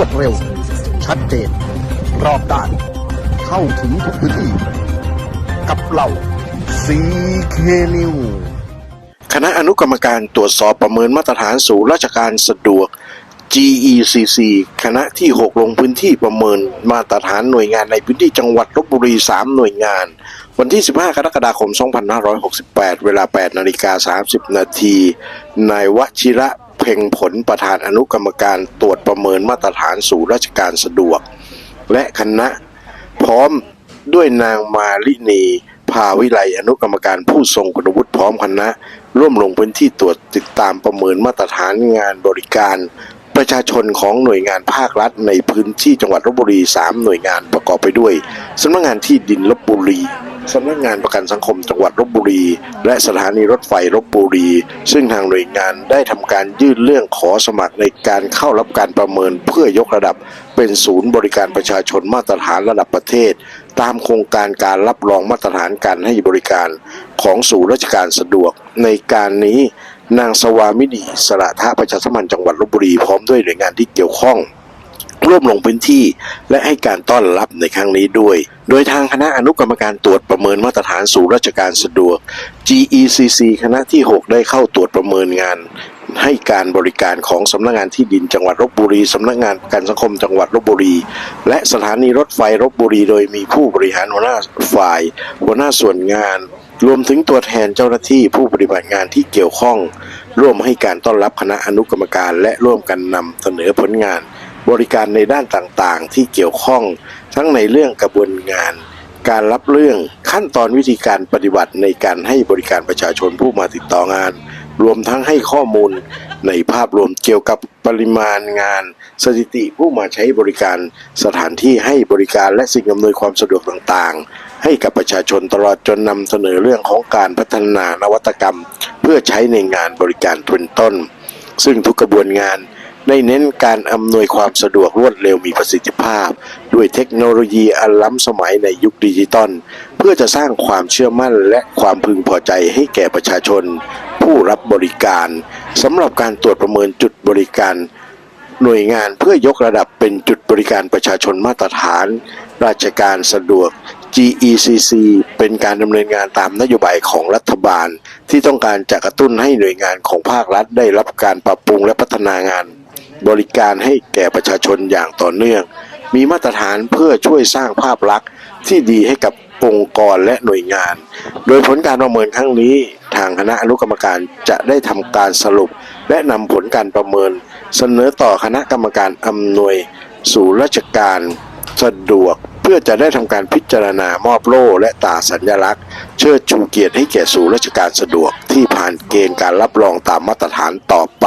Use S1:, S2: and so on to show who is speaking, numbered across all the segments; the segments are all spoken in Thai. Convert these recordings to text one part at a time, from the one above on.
S1: วดเร็ว ชัดเจน รอบด้าน เข้าถึงทุกพื้นที่ กับเราซีเคนิว
S2: คณะอนุกรรมการตรวจสอบประเมินมาตรฐานสู่ราชการสะดวก GECC คณะที่ 6 ลงพื้นที่ประเมินมาตรฐานหน่วยงานในพื้นที่จังหวัดลบบุรี 3 หน่วยงาน วันที่ 15 กรกฎาคม 2568 เวลา 8 นาฬิกา 30 นาทีนายวชิระ เพ่งผลประธานอนุกรรมการตรวจประเมินมาตรฐานสู่ราชการสะดวก และคณะพร้อมด้วยนางมาลินีภาวิไลอนุกรรมการผู้ทรงคุณวุฒิพร้อมคณะ ร่วมลงพื้นที่ตรวจติดตามประเมินมาตรฐานงานบริการ ประชาชนของหน่วยงานภาครัฐ ในพื้นที่จังหวัดลบบุรี 3 หน่วยงานประกอบไปด้วยสำนักงานที่ดินลบบุรี สำนักงานประกันสังคมจังหวัดลบบุรี และสถานีรถไฟลบบุรี ซึ่งทางหน่วยงานได้ทำการยื่นเรื่องขอสมัครในการเข้ารับการประเมินเพื่อยกระดับ เป็นศูนย์บริการประชาชนมาตรฐานระดับประเทศ ตามโครงการการรับรองมาตรฐานการให้บริการของสู่ราชการสะดวกในการนี้นางสวามินีสระทะประชาสัมพันธ์จังหวัดลบบุรีพร้อมด้วยหน่วยงานที่เกี่ยวข้อง ร่วมลงพื้นที่ และให้การต้อนรับในครั้งนี้ด้วย โดยทางคณะอนุกรรมการตรวจประเมินมาตรฐานสู่ราชการสะดวก GECC คณะที่ 6 ได้เข้าตรวจประเมินงานให้การบริการของสำนักงานที่ดินจังหวัดลบบุรี สำนักงานประกันสังคมจังหวัดลบบุรี และสถานีรถไฟลบบุรี โดยมีผู้บริหารหัวหน้าฝ่าย หัวหน้าส่วนงาน รวมถึงตัวแทนเจ้าหน้าที่ผู้ปฏิบัติงานที่เกี่ยวข้อง ร่วมให้การต้อนรับคณะอนุกรรมการ และร่วมกันนำเสนอผลงาน บริการในด้านต่างๆ ที่เกี่ยวข้องทั้งในเรื่องกระบวนงาน การรับเรื่องขั้นตอนวิธีการปฏิบัติในการให้บริการประชาชนผู้มาติดต่องาน รวมทั้งให้ข้อมูล ในภาพรวมเกี่ยวกับปริมาณงาน สถิติผู้มาใช้บริการสถานที่ให้บริการและสิ่งอำนวยความสะดวกต่างๆ ให้กับประชาชนตลอดจนนำเสนอเรื่องของการพัฒนานวัตกรรม เพื่อใช้ในงานบริการทุนต้น ซึ่งทุกกระบวนงาน ได้เน้นการอำนวยความสะดวกรวดเร็วมีประสิทธิภาพ ด้วยเทคโนโลยีอันล้ำสมัยในยุคดิจิตอลเพื่อจะสร้างความเชื่อมั่นและความพึงพอใจให้แก่ประชาชน ผู้รับบริการสำหรับการตรวจประเมินจุดบริการ หน่วยงานเพื่อยกระดับเป็นจุดบริการประชาชนมาตรฐาน ราชการสะดวก GECC เป็นการดำเนินงานตามนโยบายของรัฐบาล ที่ต้องการจะกระตุ้นให้หน่วยงานของภาครัฐได้รับการปรับปรุงและพัฒนางาน บริการให้แก่ประชาชนอย่างต่อเนื่อง มีมาตรฐานเพื่อช่วยสร้างภาพลักษณ์ที่ดีให้กับองค์กรและหน่วยงาน โดยผลการประเมินครั้งนี้ ทางคณะอนุกรรมการจะได้ทำการสรุป และนำผลการประเมิน เสนอต่อคณะกรรมการอำนวย สู่ราชการสะดวกเพื่อจะได้ทำการพิจารณามอบโล่และตราสัญลักษณ์ เชิดชูเกียรติให้แก่สู่ราชการสะดวกที่ผ่านเกณฑ์การรับรองตามมาตรฐานต่อไป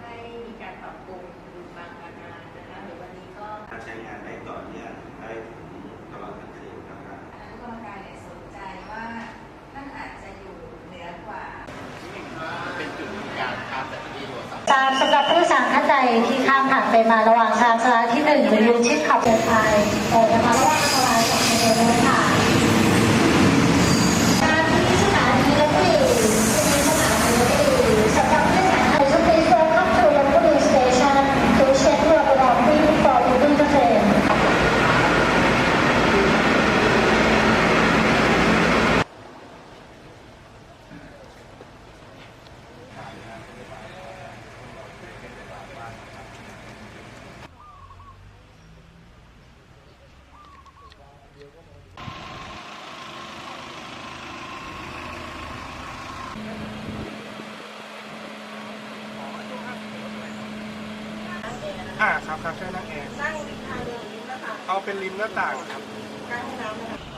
S3: ให้มีการปรับปรุงบางอาคารนะคะหรือวันนี้ก็
S4: การใช้งานได้ต่อเนื่องได้ถึงตลอดทั้งคืนนะครับ
S3: คณะกรรมการเนี่ยสนใจว่าท่านอาจจะอยู่เหนือกว่า
S5: กามสำหรับผู้สั่งท่านใดที่ข้ามผ่านไปมาระหว่างทางสถานที่หนึ่งหรือยูชิดขับเดินไปโอ้นะคะระหว่างสถานสองเดินเลยค่ะการที่สถานีรถไฟที่สถานีรถไฟสำหรับผู้โดยสารไทยชุดนี้ Welcome to Lopburi Station Please check your belongings before leaving the train
S6: อ่าครับครับใช่นั่งแอร์
S3: นั่งทางเดินนี้นะคะ
S6: เอาเป็นริมหน้าต่างครับ
S3: หน้าห้องน้ำนะคะ